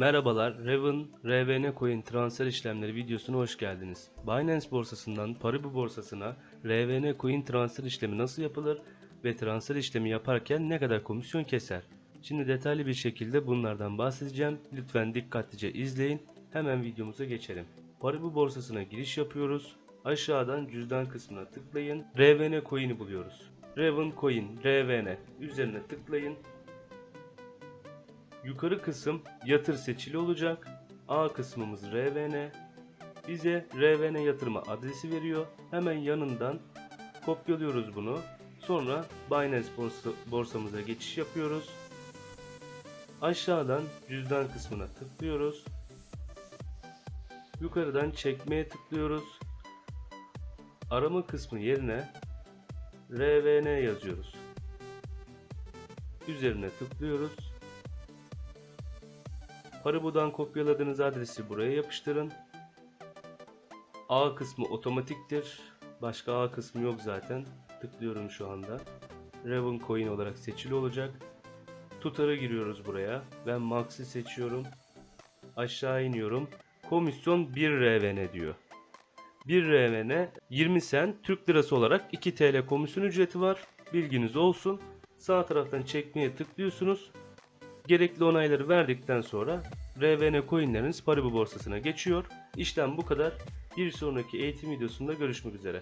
Merhabalar, Raven, RVN Coin transfer işlemleri videosuna hoş geldiniz. Binance borsasından Paribu borsasına RVN Coin transfer işlemi nasıl yapılır ve transfer işlemi yaparken ne kadar komisyon keser? Şimdi detaylı bir şekilde bunlardan bahsedeceğim. Lütfen dikkatlice izleyin. Hemen videomuza geçelim. Paribu borsasına giriş yapıyoruz. Aşağıdan cüzdan kısmına tıklayın. RVN Coin'i buluyoruz. Raven Coin, RVN üzerine tıklayın. Yukarı kısım yatır seçili olacak. A kısmımız RVN. Bize RVN yatırma adresi veriyor. Hemen yanından kopyalıyoruz bunu. Sonra Binance borsa, borsamıza geçiş yapıyoruz. Aşağıdan cüzdan kısmına tıklıyoruz. Yukarıdan çekmeye tıklıyoruz. Arama kısmı yerine RVN yazıyoruz. Üzerine tıklıyoruz. Haribo'dan kopyaladığınız adresi buraya yapıştırın. A kısmı otomatiktir. Başka A kısmı yok zaten. Tıklıyorum şu anda. Raven Coin olarak seçili olacak. Tutarı giriyoruz buraya. Ben Max'i seçiyorum. Aşağı iniyorum. Komisyon 1 RVN diyor. 1 RVN 20 sen Türk lirası olarak 2 TL komisyon ücreti var. Bilginiz olsun. Sağ taraftan çekmeye tıklıyorsunuz. Gerekli onayları verdikten sonra RVN coinleriniz Paribu borsasına geçiyor. İşlem bu kadar. Bir sonraki eğitim videosunda görüşmek üzere.